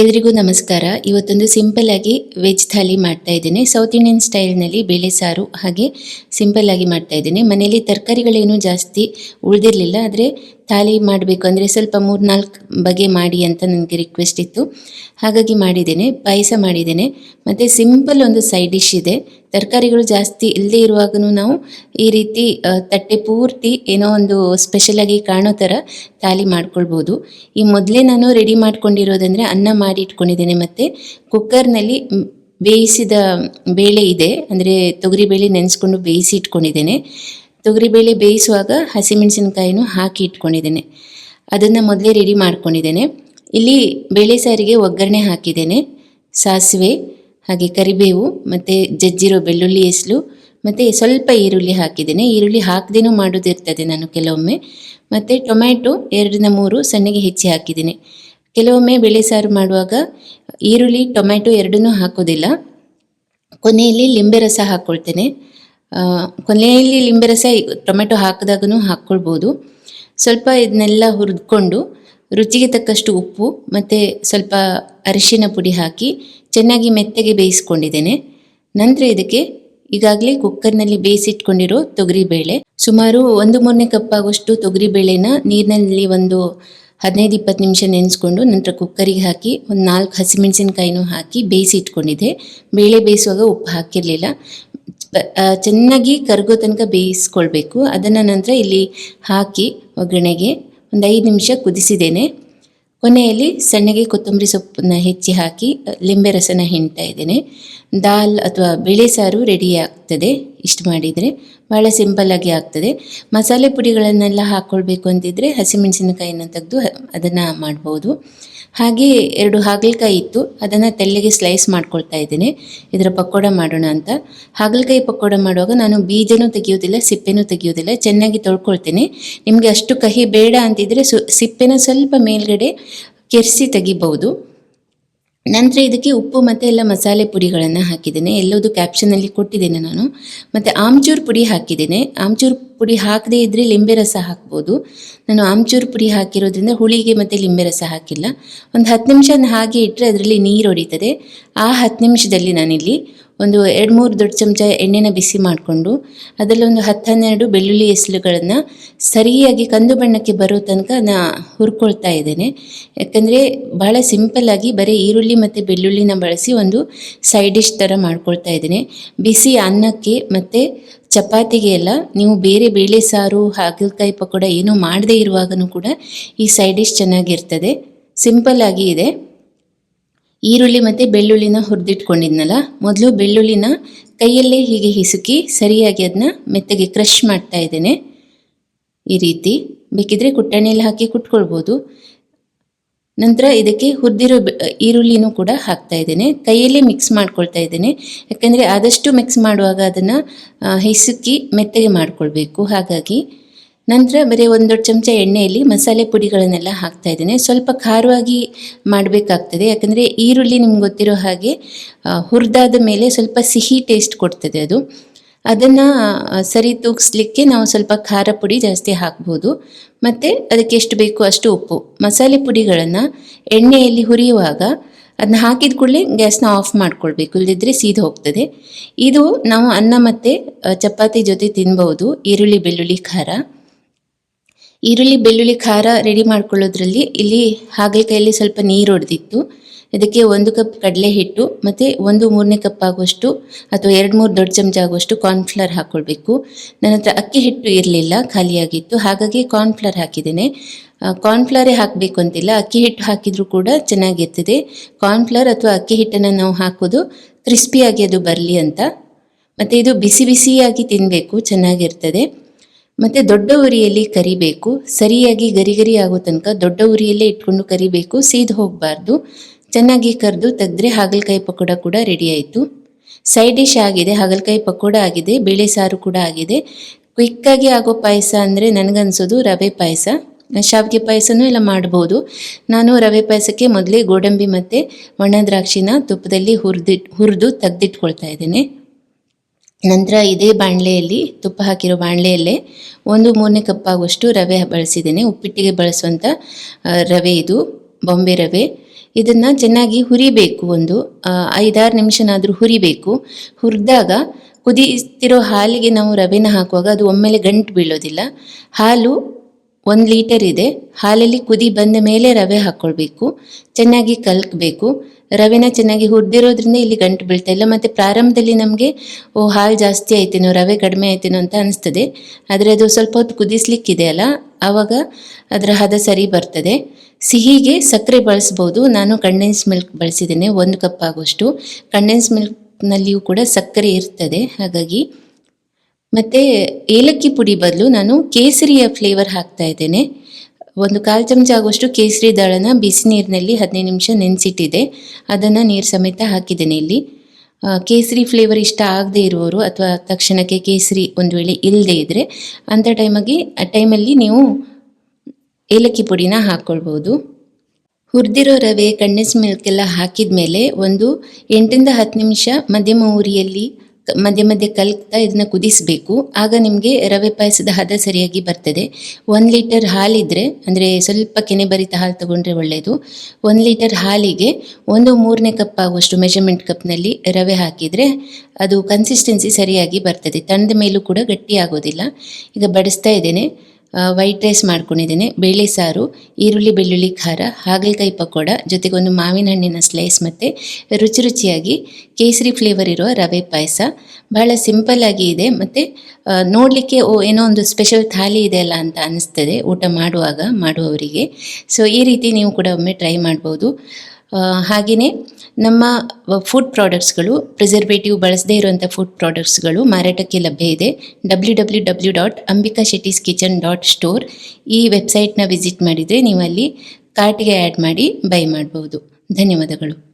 ಎಲ್ರಿಗೂ ನಮಸ್ಕಾರ. ಇವತ್ತೊಂದು ಸಿಂಪಲ್ ಆಗಿ ವೆಜ್ ಥಾಲಿ ಮಾಡ್ತಾ ಇದ್ದೀನಿ. ಸೌತ್ ಇಂಡಿಯನ್ ಸ್ಟೈಲ್ನಲ್ಲಿ ಬೇಳೆ ಸಾರು ಹಾಗೆ ಸಿಂಪಲ್ ಆಗಿ ಮಾಡ್ತಾ ಇದ್ದೀನಿ. ಮನೆಯಲ್ಲಿ ತರಕಾರಿಗಳೇನು ಜಾಸ್ತಿ ಉಳಿದಿರಲಿಲ್ಲ, ಆದರೆ ಥಾಲಿ ಮಾಡಬೇಕು ಅಂದರೆ ಸ್ವಲ್ಪ ಮೂರು ನಾಲ್ಕು ಬಗೆ ಮಾಡಿ ಅಂತ ನನಗೆ ರಿಕ್ವೆಸ್ಟ್ ಇತ್ತು. ಹಾಗಾಗಿ ಮಾಡಿದ್ದೇನೆ, ಪಾಯಸ ಮಾಡಿದ್ದೇನೆ. ಮತ್ತು ಸಿಂಪಲ್ ಒಂದು ಸೈಡ್ ಡಿಶ್ ಇದೆ. ತರಕಾರಿಗಳು ಜಾಸ್ತಿ ಇಲ್ಲದೆ ಇರುವಾಗಲೂ ನಾವು ಈ ರೀತಿ ತಟ್ಟೆ ಪೂರ್ತಿ ಏನೋ ಒಂದು ಸ್ಪೆಷಲಾಗಿ ಕಾಣೋ ಥರ ಥಾಲಿ ಮಾಡ್ಕೊಳ್ಬೋದು. ಈ ಮೊದಲೇ ನಾನು ರೆಡಿ ಮಾಡ್ಕೊಂಡಿರೋದಂದರೆ ಅನ್ನ ಮಾಡಿ ಇಟ್ಕೊಂಡಿದ್ದೇನೆ. ಮತ್ತು ಕುಕ್ಕರ್ನಲ್ಲಿ ಬೇಯಿಸಿದ ಬೇಳೆ ಇದೆ. ಅಂದರೆ ತೊಗರಿಬೇಳೆ ನೆನೆಸ್ಕೊಂಡು ಬೇಯಿಸಿ ಇಟ್ಕೊಂಡಿದ್ದೇನೆ. ತೊಗರಿಬೇಳೆ ಬೇಯಿಸುವಾಗ ಹಸಿಮೆಣಸಿನ್ಕಾಯಿನೂ ಹಾಕಿ ಇಟ್ಕೊಂಡಿದ್ದೇನೆ. ಅದನ್ನು ಮೊದಲೇ ರೆಡಿ ಮಾಡ್ಕೊಂಡಿದ್ದೇನೆ. ಇಲ್ಲಿ ಬೇಳೆ ಸಾರಿಗೆ ಒಗ್ಗರಣೆ ಹಾಕಿದ್ದೇನೆ. ಸಾಸಿವೆ, ಹಾಗೆ ಕರಿಬೇವು, ಮತ್ತು ಜಜ್ಜಿರೋ ಬೆಳ್ಳುಳ್ಳಿ ಎಸಲು ಮತ್ತು ಸ್ವಲ್ಪ ಈರುಳ್ಳಿ ಹಾಕಿದ್ದೇನೆ. ಈರುಳ್ಳಿ ಹಾಕದೇನೂ ಮಾಡೋದಿರ್ತದೆ ನಾನು ಕೆಲವೊಮ್ಮೆ. ಮತ್ತು ಟೊಮ್ಯಾಟೊ ಎರಡರಿಂದ ಮೂರು ಸಣ್ಣಗೆ ಹೆಚ್ಚಿ ಹಾಕಿದ್ದೇನೆ. ಕೆಲವೊಮ್ಮೆ ಬೇಳೆ ಸಾರು ಮಾಡುವಾಗ ಈರುಳ್ಳಿ, ಟೊಮ್ಯಾಟೊ ಎರಡನ್ನೂ ಹಾಕೋದಿಲ್ಲ. ಕೊನೆಯಲ್ಲಿ ಲಿಂಬೆ ರಸ ಹಾಕ್ಕೊಳ್ತೇನೆ ಕೊನೆಯಲ್ಲಿ ಲಿಂಬೆ ರಸ ಟೊಮೆಟೊ ಹಾಕಿದಾಗೂ ಹಾಕ್ಕೊಳ್ಬೋದು ಸ್ವಲ್ಪ ಇದನ್ನೆಲ್ಲ ಹುರಿದ್ಕೊಂಡು ರುಚಿಗೆ ತಕ್ಕಷ್ಟು ಉಪ್ಪು ಮತ್ತು ಸ್ವಲ್ಪ ಅರಿಶಿನ ಪುಡಿ ಹಾಕಿ ಚೆನ್ನಾಗಿ ಮೆತ್ತಗೆ ಬೇಯಿಸ್ಕೊಂಡಿದ್ದೇನೆ. ನಂತರ ಇದಕ್ಕೆ ಈಗಾಗಲೇ ಕುಕ್ಕರ್ನಲ್ಲಿ ಬೇಯಿಸಿಟ್ಕೊಂಡಿರೋ ತೊಗರಿಬೇಳೆ. ಸುಮಾರು ಒಂದು ಮೂರನೇ ಕಪ್ ಆಗುವಷ್ಟು ತೊಗರಿಬೇಳೆನ ನೀರಿನಲ್ಲಿ ಒಂದು ಹದಿನೈದು ಇಪ್ಪತ್ತು ನಿಮಿಷ ನೆನೆಸ್ಕೊಂಡು ನಂತರ ಕುಕ್ಕರಿಗೆ ಹಾಕಿ ಒಂದು ನಾಲ್ಕು ಹಸಿಮೆಣಸಿನಕಾಯಿನೂ ಹಾಕಿ ಬೇಯಿಸಿ ಇಟ್ಕೊಂಡಿದ್ದೆ ಬೇಳೆ ಬೇಯಿಸುವಾಗ ಉಪ್ಪು ಹಾಕಿರಲಿಲ್ಲ. ಚೆನ್ನಾಗಿ ಕರಗೋ ತನಕ ಬೇಯಿಸ್ಕೊಳ್ಬೇಕು. ಅದನ್ನು ನಂತರ ಇಲ್ಲಿ ಹಾಕಿ ಒಗ್ಗರಣೆಗೆ ಒಂದು ಐದು ನಿಮಿಷ ಕುದಿಸಿದ್ದೇನೆ. ಕೊನೆಯಲ್ಲಿ ಸಣ್ಣಗೆ ಕೊತ್ತಂಬರಿ ಸೊಪ್ಪನ್ನ ಹೆಚ್ಚಿ ಹಾಕಿ ಲಿಂಬೆ ರಸನ ಹಿಂಡ್ತಾ ಇದ್ದೇನೆ. ದಾಲ್ ಅಥವಾ ಬೇಳೆ ಸಾರು ರೆಡಿ ಆಗ್ತದೆ. ಇಷ್ಟು ಮಾಡಿದರೆ ಭಾಳ ಸಿಂಪಲ್ಲಾಗಿ ಆಗ್ತದೆ. ಮಸಾಲೆ ಪುಡಿಗಳನ್ನೆಲ್ಲ ಹಾಕ್ಕೊಳ್ಬೇಕು ಅಂತಿದ್ರೆ ಹಸಿಮೆಣಸಿನಕಾಯಿನ ತೆಗೆದು ಅದನ್ನು ಮಾಡ್ಬೋದು. ಹಾಗೆ ಎರಡು ಹಾಗಲಕಾಯಿ ಇತ್ತು. ಅದನ್ನು ತೆಳ್ಳಗೆ ಸ್ಲೈಸ್ ಮಾಡ್ಕೊಳ್ತಾ ಇದ್ದೀನಿ. ಇದರ ಪಕೋಡ ಮಾಡೋಣ ಅಂತ. ಹಾಗಲಕಾಯಿ ಪಕೋಡ ಮಾಡುವಾಗ ನಾನು ಬೀಜನೂ ತೆಗೆಯೋದಿಲ್ಲ ಸಿಪ್ಪೆನೂ ತೆಗೆಯೋದಿಲ್ಲ ಚೆನ್ನಾಗಿ ತೊಳ್ಕೊಳ್ತೇನೆ. ನಿಮಗೆ ಅಷ್ಟು ಕಹಿ ಬೇಡ ಅಂತಿದ್ರೆ ಸು, ಸಿಪ್ಪೆನ ಸ್ವಲ್ಪ ಮೇಲ್ಗಡೆ ಕೆರೆಸಿ ತೆಗಿಬಹುದು. ನಂತರ ಇದಕ್ಕೆ ಉಪ್ಪು ಮತ್ತು ಎಲ್ಲ ಮಸಾಲೆ ಪುಡಿಗಳನ್ನು ಹಾಕಿದ್ದೇನೆ. ಎಲ್ಲದು ಕ್ಯಾಪ್ಷನಲ್ಲಿ ಕೊಟ್ಟಿದ್ದೇನೆ ನಾನು. ಮತ್ತು ಆಮ್ಚೂರ್ ಪುಡಿ ಹಾಕಿದ್ದೇನೆ. ಆಮ್ಚೂರ್ ಪುಡಿ ಹಾಕದೇ ಇದ್ದರೆ ಲಿಂಬೆ ರಸ ಹಾಕ್ಬೋದು. ನಾನು ಆಮ್ಚೂರ್ ಪುಡಿ ಹಾಕಿರೋದ್ರಿಂದ ಹುಳಿಗೆ ಮತ್ತು ಲಿಂಬೆ ರಸ ಹಾಕಿಲ್ಲ. ಒಂದು ಹತ್ತು ನಿಮಿಷ ಹಾಗೆ ಇಟ್ಟರೆ ಅದರಲ್ಲಿ ನೀರು ಹೊಡಿತದೆ. ಆ ಹತ್ತು ನಿಮಿಷದಲ್ಲಿ ನಾನಿಲ್ಲಿ ಒಂದು ಎರಡು ಮೂರು ದೊಡ್ಡ ಚಮಚ ಎಣ್ಣೆನ ಬಿಸಿ ಮಾಡಿಕೊಂಡು ಅದರಲ್ಲಿ ಒಂದು ಹತ್ತು ಹನ್ನೆರಡು ಬೆಳ್ಳುಳ್ಳಿ ಎಸಳುಗಳನ್ನು ಸರಿಯಾಗಿ ಕಂದು ಬಣ್ಣಕ್ಕೆ ಬರೋ ತನಕ ನಾ ಹುರ್ಕೊಳ್ತಾ ಇದ್ದೇನೆ. ಯಾಕಂದರೆ ಭಾಳ ಸಿಂಪಲ್ಲಾಗಿ ಬರೀ ಈರುಳ್ಳಿ ಮತ್ತು ಬೆಳ್ಳುಳ್ಳಿನ ಬಳಸಿ ಒಂದು ಸೈಡ್ ಡಿಶ್ ಥರ ಮಾಡ್ಕೊಳ್ತಾ ಇದ್ದೇನೆ. ಬಿಸಿ ಅನ್ನಕ್ಕೆ ಮತ್ತು ಚಪಾತಿಗೆ ಎಲ್ಲ ನೀವು ಬೇರೆ ಬೇಳೆ ಸಾರು, ಹಾಗಲಕಾಯಿ ಪಕೋಡ ಏನೂ ಮಾಡದೇ ಇರುವಾಗನೂ ಕೂಡ ಈ ಸೈಡ್ ಡಿಶ್ ಚೆನ್ನಾಗಿರ್ತದೆ. ಸಿಂಪಲ್ಲಾಗಿ ಇದೆ. ಈರುಳ್ಳಿ ಮತ್ತು ಬೆಳ್ಳುಳ್ಳಿನ ಹುರಿದಿಟ್ಕೊಂಡಿದ್ನಲ್ಲ, ಮೊದಲು ಬೆಳ್ಳುಳ್ಳಿನ ಕೈಯಲ್ಲೇ ಹೀಗೆ ಹಿಸುಕಿ ಸರಿಯಾಗಿ ಅದನ್ನ ಮೆತ್ತಗೆ ಕ್ರಷ್ ಮಾಡ್ತಾ ಇದ್ದೇನೆ. ಈ ರೀತಿ ಬೇಕಿದ್ರೆ ಕುಟ್ಟಣಿಯಲ್ಲಿ ಹಾಕಿ ಕುಟ್ಕೊಳ್ಬೋದು. ನಂತರ ಇದಕ್ಕೆ ಹುರಿದಿರೋ ಈರುಳ್ಳಿನೂ ಕೂಡ ಹಾಕ್ತಾ ಇದ್ದೇನೆ. ಕೈಯಲ್ಲೇ ಮಿಕ್ಸ್ ಮಾಡ್ಕೊಳ್ತಾ ಇದ್ದೇನೆ. ಯಾಕೆಂದರೆ ಆದಷ್ಟು ಮಿಕ್ಸ್ ಮಾಡುವಾಗ ಅದನ್ನು ಹಿಸುಕಿ ಮೆತ್ತಗೆ ಮಾಡ್ಕೊಳ್ಬೇಕು. ಹಾಗಾಗಿ ನಂತರ ಬರೀ ಒಂದು ಚಮಚ ಎಣ್ಣೆಯಲ್ಲಿ ಮಸಾಲೆ ಪುಡಿಗಳನ್ನೆಲ್ಲ ಹಾಕ್ತಾ ಇದ್ದೇನೆ. ಸ್ವಲ್ಪ ಖಾರವಾಗಿ ಮಾಡಬೇಕಾಗ್ತದೆ. ಯಾಕಂದರೆ ಈರುಳ್ಳಿ ನಿಮ್ಗೆ ಗೊತ್ತಿರೋ ಹಾಗೆ ಹುರಿದಾದ ಮೇಲೆ ಸ್ವಲ್ಪ ಸಿಹಿ ಟೇಸ್ಟ್ ಕೊಡ್ತದೆ ಅದು. ಅದನ್ನು ಸರಿ ತೂಗಿಸ್ಲಿಕ್ಕೆ ನಾವು ಸ್ವಲ್ಪ ಖಾರ ಪುಡಿ ಜಾಸ್ತಿ ಹಾಕ್ಬೋದು. ಮತ್ತು ಅದಕ್ಕೆ ಎಷ್ಟು ಬೇಕು ಅಷ್ಟು ಉಪ್ಪು. ಮಸಾಲೆ ಪುಡಿಗಳನ್ನು ಎಣ್ಣೆಯಲ್ಲಿ ಹುರಿಯುವಾಗ ಅದನ್ನ ಹಾಕಿದ ಕೂಡಲೇ ಗ್ಯಾಸ್ನ ಆಫ್ ಮಾಡ್ಕೊಳ್ಬೇಕು. ಇಲ್ಲದಿದ್ದರೆ ಸೀದು ಹೋಗ್ತದೆ. ಇದು ನಾವು ಅನ್ನ ಮತ್ತು ಚಪಾತಿ ಜೊತೆ ತಿನ್ಬೋದು. ಈರುಳ್ಳಿ ಬೆಳ್ಳುಳ್ಳಿ ಖಾರ. ಈರುಳ್ಳಿ, ಬೆಳ್ಳುಳ್ಳಿ, ಖಾರ ರೆಡಿ ಮಾಡ್ಕೊಳ್ಳೋದ್ರಲ್ಲಿ ಇಲ್ಲಿ ಹಾಗಲಕಾಯಲ್ಲಿ ಸ್ವಲ್ಪ ನೀರು ಹೊಡೆದಿತ್ತು ಇದಕ್ಕೆ ಒಂದು ಕಪ್ ಕಡಲೆ ಹಿಟ್ಟು ಮತ್ತು ಒಂದು ಮೂರನೇ ಕಪ್ ಆಗುವಷ್ಟು ಅಥವಾ ಎರಡು ಮೂರು ದೊಡ್ಡ ಚಮಚ ಆಗುವಷ್ಟು ಕಾರ್ನ್ಫ್ಲವರ್ ಹಾಕ್ಕೊಳ್ಬೇಕು ನನ್ನ ಹತ್ರ ಅಕ್ಕಿ ಹಿಟ್ಟು ಇರಲಿಲ್ಲ ಖಾಲಿಯಾಗಿತ್ತು ಹಾಗಾಗಿ ಕಾರ್ನ್ಫ್ಲವರ್ ಹಾಕಿದ್ದೇನೆ. ಕಾರ್ನ್ಫ್ಲವರೇ ಹಾಕಬೇಕು ಅಂತಿಲ್ಲ. ಅಕ್ಕಿ ಹಿಟ್ಟು ಹಾಕಿದರೂ ಕೂಡ ಚೆನ್ನಾಗಿರ್ತದೆ. ಕಾರ್ನ್ಫ್ಲವರ್ ಅಥವಾ ಅಕ್ಕಿ ಹಿಟ್ಟನ್ನು ನಾವು ಹಾಕೋದು ಕ್ರಿಸ್ಪಿಯಾಗಿ ಅದು ಬರಲಿ ಅಂತ. ಮತ್ತು ಇದು ಬಿಸಿ ಬಿಸಿಯಾಗಿ ತಿನ್ನಬೇಕು ಚೆನ್ನಾಗಿರ್ತದೆ. ಮತ್ತು ದೊಡ್ಡ ಉರಿಯಲ್ಲಿ ಕರಿಬೇಕು. ಸರಿಯಾಗಿ ಗರಿ ಗರಿ ಆಗೋ ತನಕ ದೊಡ್ಡ ಉರಿಯಲ್ಲೇ ಇಟ್ಕೊಂಡು ಕರಿಬೇಕು. ಸೀದು ಹೋಗಬಾರ್ದು. ಚೆನ್ನಾಗಿ ಕರೆದು ತೆಗೆದ್ರೆ ಹಾಗಲಕಾಯಿ ಪಕೋಡ ಕೂಡ ರೆಡಿ ಆಯಿತು. ಸೈಡ್ ಡಿಶ್ ಆಗಿದೆ, ಹಾಗಲಕಾಯಿ ಪಕೋಡ ಆಗಿದೆ, ಬೇಳೆ ಸಾರು ಕೂಡ ಆಗಿದೆ. ಕ್ವಿಕ್ಕಾಗಿ ಆಗೋ ಪಾಯಸ ಅಂದರೆ ನನಗನ್ಸೋದು ರವೆ ಪಾಯಸ. ಶಾವಿಗೆ ಪಾಯಸನೂ ಎಲ್ಲ ಮಾಡ್ಬೋದು. ನಾನು ರವೆ ಪಾಯಸಕ್ಕೆ ಮೊದಲೇ ಗೋಡಂಬಿ ಮತ್ತು ಒಣ ದ್ರಾಕ್ಷಿನ ತುಪ್ಪದಲ್ಲಿ ಹುರಿದಿಟ್ ಹುರಿದು ತೆಗೆದಿಟ್ಕೊಳ್ತಾ ಇದ್ದೇನೆ. ನಂತರ ಇದೇ ಬಾಣಲೆಯಲ್ಲಿ, ತುಪ್ಪ ಹಾಕಿರೋ ಬಾಣಲೆಯಲ್ಲೇ ಒಂದು ಮೂರನೇ ಕಪ್ ಆಗುವಷ್ಟು ರವೆ ಬಳಸಿದ್ದೇನೆ. ಉಪ್ಪಿಟ್ಟಿಗೆ ಬಳಸುವಂಥ ರವೆ ಇದು, ಬಾಂಬೆ ರವೆ. ಇದನ್ನು ಚೆನ್ನಾಗಿ ಹುರಿಬೇಕು ಒಂದು ಐದಾರು ನಿಮಿಷನಾದರೂ ಹುರಿಬೇಕು. ಹುರಿದಾಗ ಕುದಿಸ್ತಿರೋ ಹಾಲಿಗೆ ನಾವು ರವೆನ ಹಾಕುವಾಗ ಅದು ಒಮ್ಮೆಲೆ ಗಂಟು ಬೀಳೋದಿಲ್ಲ. ಹಾಲು ಒಂದು ಲೀಟರ್ ಇದೆ. ಹಾಲಲ್ಲಿ ಕುದಿ ಬಂದ ಮೇಲೆ ರವೆ ಹಾಕ್ಕೊಳ್ಬೇಕು ಚೆನ್ನಾಗಿ ಕಲ್ಕಬೇಕು. ರವೆನ ಚೆನ್ನಾಗಿ ಹುರಿದಿರೋದ್ರಿಂದ ಇಲ್ಲಿ ಗಂಟು ಬೀಳ್ತಾ ಇಲ್ಲ. ಮತ್ತು ಪ್ರಾರಂಭದಲ್ಲಿ ನಮಗೆ, ಓ, ಹಾಲು ಜಾಸ್ತಿ ಆಯ್ತೇನೋ, ರವೆ ಕಡಿಮೆ ಆಯ್ತೇನೋ ಅಂತ ಅನಿಸ್ತದೆ. ಆದರೆ ಅದು ಸ್ವಲ್ಪ ಹೊತ್ತು ಕುದಿಸ್ಲಿಕ್ಕಿದೆ ಅಲ್ಲ, ಆವಾಗ ಅದರ ಹದ ಸರಿ ಬರ್ತದೆ. ಸಿಹಿಗೆ ಸಕ್ಕರೆ ಬಳಸ್ಬೋದು. ನಾನು ಕಂಡೆನ್ಸ್ ಮಿಲ್ಕ್ ಬಳಸಿದ್ದೇನೆ, ಒಂದು ಕಪ್ ಆಗುವಷ್ಟು ಕಂಡೆನ್ಸ್ ಮಿಲ್ಕ್ನಲ್ಲಿಯೂ ಕೂಡ ಸಕ್ಕರೆ ಇರ್ತದೆ. ಹಾಗಾಗಿ ಮತ್ತು ಏಲಕ್ಕಿ ಪುಡಿ ಬದಲು ನಾನು ಕೇಸರಿಯ ಫ್ಲೇವರ್ ಹಾಕ್ತಾ ಇದ್ದೇನೆ. ಒಂದು ಕಾಲು ಚಮಚ ಆಗುವಷ್ಟು ಕೇಸರಿ ದಾಳನ ಬಿಸಿ ನೀರಿನಲ್ಲಿ ಹದಿನೈದು ನಿಮಿಷ ನೆನೆಸಿಟ್ಟಿದೆ. ಅದನ್ನು ನೀರು ಸಮೇತ ಹಾಕಿದ್ದೇನೆ ಇಲ್ಲಿ. ಕೇಸರಿ ಫ್ಲೇವರ್ ಇಷ್ಟ ಆಗದೆ ಇರುವವರು ಅಥವಾ ತಕ್ಷಣಕ್ಕೆ ಕೇಸರಿ ಒಂದು ವೇಳೆ ಇಲ್ಲದೇ ಇದ್ದರೆ ಅಂಥ ಟೈಮಾಗಿ ಆ ಟೈಮಲ್ಲಿ ನೀವು ಏಲಕ್ಕಿ ಪುಡಿನ ಹಾಕ್ಕೊಳ್ಬೋದು ಹುರಿದಿರೋ ರವೆ ಕಂಡೆನ್ಸ್ ಮಿಲ್ಕ್ ಎಲ್ಲ ಹಾಕಿದ ಮೇಲೆ ಒಂದು ಎಂಟರಿಂದ ಹತ್ತು ನಿಮಿಷ ಮಧ್ಯಮ ಉರಿಯಲ್ಲಿ ಮಧ್ಯ ಮಧ್ಯ ಕಲ್ಕ್ತಾ ಇದನ್ನ ಕುದಿಸಬೇಕು. ಆಗ ನಿಮಗೆ ರವೆ ಪಾಯಸದ ಹದ ಸರಿಯಾಗಿ ಬರ್ತದೆ. ಒಂದು ಲೀಟರ್ ಹಾಲಿದ್ರೆ, ಅಂದರೆ ಸ್ವಲ್ಪ ಕೆನೆ ಬರಿತ ಹಾಲು ತಗೊಂಡ್ರೆ ಒಳ್ಳೆಯದು ಒಂದು ಲೀಟರ್ ಹಾಲಿಗೆ ಒಂದು ಮೂರನೇ ಕಪ್ ಆಗುವಷ್ಟು ಮೆಜರ್ಮೆಂಟ್ ಕಪ್ನಲ್ಲಿ ರವೆ ಹಾಕಿದರೆ ಅದು ಕನ್ಸಿಸ್ಟೆನ್ಸಿ ಸರಿಯಾಗಿ ಬರ್ತದೆ. ತಣ್ಣದ ಮೇಲೂ ಕೂಡ ಗಟ್ಟಿ ಆಗೋದಿಲ್ಲ ಈಗ ಬಡಿಸ್ತಾ ಇದ್ದೇನೆ. ವೈಟ್ ರೈಸ್ ಮಾಡ್ಕೊಂಡಿದ್ದೀನಿ. ಬೇಳೆ ಸಾರು, ಈರುಳ್ಳಿ, ಬೆಳ್ಳುಳ್ಳಿ, ಖಾರ, ಹಾಗಲಕಾಯಿ ಪಕೋಡ, ಜೊತೆಗೆ ಒಂದು ಮಾವಿನ ಹಣ್ಣಿನ ಸ್ಲೈಸ್ ಮತ್ತು ರುಚಿ ರುಚಿಯಾಗಿ ಕೇಸರಿ ಫ್ಲೇವರ್ ಇರುವ ರವೆ ಪಾಯಸ. ಬಹಳ ಸಿಂಪಲ್ ಆಗಿ ಇದೆ. ಮತ್ತು ನೋಡಲಿಕ್ಕೆ, ಓ, ಏನೋ ಒಂದು ಸ್ಪೆಷಲ್ ಥಾಲಿ ಇದೆ ಅಲ್ಲ ಅಂತ ಅನಿಸ್ತದೆ ಊಟ ಮಾಡುವಾಗ, ಮಾಡುವವರಿಗೆ. ಸೊ ಈ ರೀತಿ ನೀವು ಕೂಡ ಒಮ್ಮೆ ಟ್ರೈ ಮಾಡ್ಬೋದು. ಹಾಗೆಯೇ ನಮ್ಮ ಫುಡ್ ಪ್ರಾಡಕ್ಟ್ಸ್ಗಳು ಪ್ರಿಸರ್ವೇಟಿವ್ ಬಳಸದೇ ಇರುವಂಥ ಫುಡ್ ಪ್ರಾಡಕ್ಟ್ಸ್ಗಳು ಮಾರಾಟಕ್ಕೆ ಲಭ್ಯ ಇದೆ. W W W dot Ambika Shetty's kitchen dot store ಈ ವೆಬ್ಸೈಟ್ನ ವಿಸಿಟ್ ಮಾಡಿದರೆ ನೀವು ಅಲ್ಲಿ ಕಾರ್ಟ್ಗೆ ಆ್ಯಡ್ ಮಾಡಿ ಬೈ ಮಾಡ್ಬೋದು. ಧನ್ಯವಾದಗಳು.